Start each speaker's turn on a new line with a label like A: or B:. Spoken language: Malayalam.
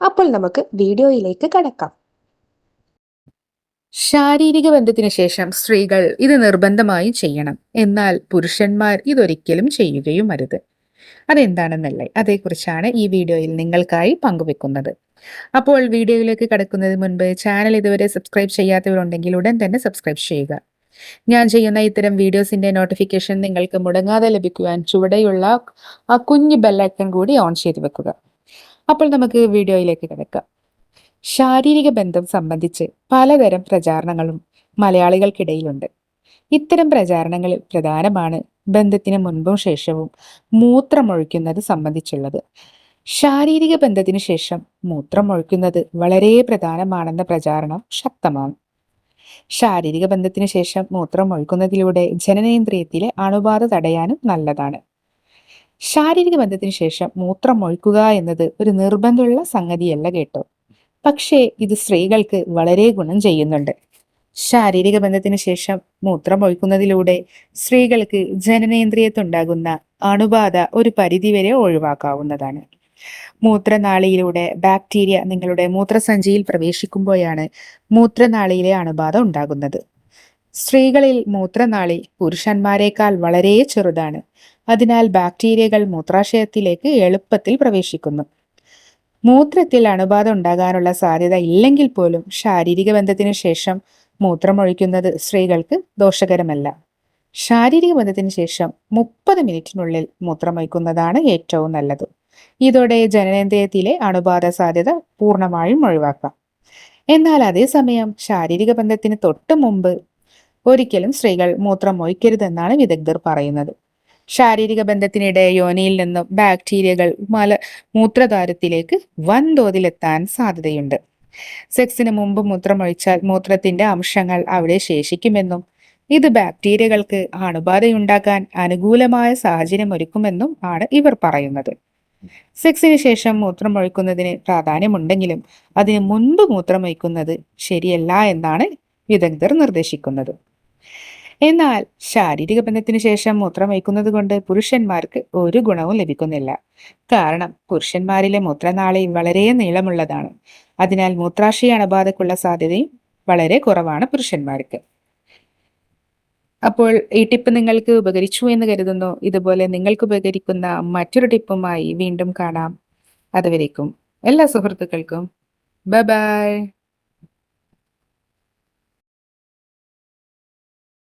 A: അപ്പോൾ നമുക്ക് വീഡിയോയിലേക്ക് കടക്കാം.
B: ശാരീരിക ബന്ധത്തിന് ശേഷം സ്ത്രീകൾ ഇത് നിർബന്ധമായും ചെയ്യണം. എന്നാൽ പുരുഷന്മാർ ഇതൊരിക്കലും ചെയ്യുകയും അരുത് അതെന്താണെന്നല്ലേ? അതേക്കുറിച്ചാണ് ഈ വീഡിയോയിൽ നിങ്ങൾക്കായി പങ്കുവെക്കുന്നത്. അപ്പോൾ വീഡിയോയിലേക്ക് കടക്കുന്നതിന് മുൻപ് ചാനൽ ഇതുവരെ സബ്സ്ക്രൈബ് ചെയ്യാത്തവരുണ്ടെങ്കിൽ ഉടൻ തന്നെ സബ്സ്ക്രൈബ് ചെയ്യുക. ഞാൻ ചെയ്യുന്ന ഇത്തരം വീഡിയോസിന്റെ നോട്ടിഫിക്കേഷൻ നിങ്ങൾക്ക് മുടങ്ങാതെ ലഭിക്കുവാൻ ചുവടെയുള്ള ആ കുഞ്ഞു ബെല്ലൈക്കൺ കൂടി ഓൺ ചെയ്ത് വെക്കുക. അപ്പോൾ നമുക്ക് വീഡിയോയിലേക്ക് കിടക്കാം. ശാരീരിക ബന്ധം സംബന്ധിച്ച് പലതരം പ്രചാരണങ്ങളും മലയാളികൾക്കിടയിലുണ്ട്. ഇത്തരം പ്രചാരണങ്ങളിൽ പ്രധാനമാണ് ബന്ധത്തിന് മുൻപും ശേഷവും മൂത്രമൊഴിക്കുന്നത് സംബന്ധിച്ചുള്ളത്. ശാരീരിക ബന്ധത്തിന് ശേഷം മൂത്രമൊഴിക്കുന്നത് വളരെ പ്രധാനമാണെന്ന പ്രചാരണം ശക്തമാണ്. ശാരീരിക ബന്ധത്തിന് ശേഷം മൂത്രമൊഴിക്കുന്നതിലൂടെ ജനനേന്ദ്രിയത്തിലെ അണുബാധ തടയാനും നല്ലതാണ്. ശാരീരിക ബന്ധത്തിന് ശേഷം മൂത്രം ഒഴിക്കുക എന്നത് ഒരു നിർബന്ധമുള്ള സംഗതിയല്ല കേട്ടോ. പക്ഷേ ഇത് സ്ത്രീകൾക്ക് വളരെ ഗുണം ചെയ്യുന്നുണ്ട്. ശാരീരിക ബന്ധത്തിന് ശേഷം മൂത്രം ഒഴിക്കുന്നതിലൂടെ സ്ത്രീകൾക്ക് ജനനേന്ദ്രിയത്തുണ്ടാകുന്ന അണുബാധ ഒരു പരിധിവരെ ഒഴിവാക്കാവുന്നതാണ്. മൂത്രനാളിയിലൂടെ ബാക്ടീരിയ നിങ്ങളുടെ മൂത്രസഞ്ചിയിൽ പ്രവേശിക്കുമ്പോഴാണ് മൂത്രനാളിയിലെ അണുബാധ ഉണ്ടാകുന്നത്. സ്ത്രീകളിൽ മൂത്രനാളി പുരുഷന്മാരെക്കാൾ വളരെ ചെറുതാണ്. അതിനാൽ ബാക്ടീരിയകൾ മൂത്രാശയത്തിലേക്ക് എളുപ്പത്തിൽ പ്രവേശിക്കുന്നു. മൂത്രത്തിൽ അണുബാധ ഉണ്ടാകാനുള്ള സാധ്യത ഇല്ലെങ്കിൽ പോലും ശാരീരിക ബന്ധത്തിന് ശേഷം മൂത്രമൊഴിക്കുന്നത് സ്ത്രീകൾക്ക് ദോഷകരമല്ല. ശാരീരിക ബന്ധത്തിന് ശേഷം മുപ്പത് മിനിറ്റിനുള്ളിൽ മൂത്രമൊഴിക്കുന്നതാണ് ഏറ്റവും നല്ലത്. ഇതോടെ ജനനേന്ദ്രിയത്തിലെ അണുബാധ സാധ്യത പൂർണമായും ഒഴിവാക്കാം. എന്നാൽ അതേസമയം ശാരീരിക ബന്ധത്തിന് തൊട്ടു മുമ്പ് ഒരിക്കലും സ്ത്രീകൾ മൂത്രം ഒഴിക്കരുതെന്നാണ് വിദഗ്ധർ പറയുന്നത്. ശാരീരിക ബന്ധത്തിനിടെ യോനിയിൽ നിന്നും ബാക്ടീരിയകൾ മല മൂത്രദ്വാരത്തിലേക്ക് വൻതോതിലെത്താൻ സാധ്യതയുണ്ട്. സെക്സിന് മുമ്പ് മൂത്രമൊഴിച്ചാൽ മൂത്രത്തിന്റെ അംശങ്ങൾ അവിടെ ശേഷിക്കുമെന്നും ഇത് ബാക്ടീരിയകൾക്ക് അണുബാധയുണ്ടാക്കാൻ അനുകൂലമായ സാഹചര്യം ഒരുക്കുമെന്നും ആണ് ഇവർ പറയുന്നത്. സെക്സിന് ശേഷം മൂത്രമൊഴിക്കുന്നതിന് പ്രാധാന്യമുണ്ടെങ്കിലും അതിന് മുൻപ് മൂത്രമൊഴിക്കുന്നത് ശരിയല്ല എന്നാണ് വിദഗ്ധർ നിർദ്ദേശിക്കുന്നത്. എന്നാൽ ശാരീരിക ബന്ധത്തിന് ശേഷം മൂത്രമൊഴിക്കുന്നത് കൊണ്ട് പുരുഷന്മാർക്ക് ഒരു ഗുണവും ലഭിക്കുന്നില്ല. കാരണം പുരുഷന്മാരിലെ മൂത്രനാളി വളരെ നീളമുള്ളതാണ്. അതിനാൽ മൂത്രാശയ അണബാധക്കുള്ള സാധ്യതയും വളരെ കുറവാണ് പുരുഷന്മാർക്ക്. അപ്പോൾ ഈ ടിപ്പ് നിങ്ങൾക്ക് ഉപകരിച്ചു എന്ന് കരുതുന്നു. ഇതുപോലെ നിങ്ങൾക്ക് ഉപകരിക്കുന്ന മറ്റൊരു ടിപ്പുമായി വീണ്ടും കാണാം. അതുവരേക്കും എല്ലാ സുഹൃത്തുക്കൾക്കും. ബൈ.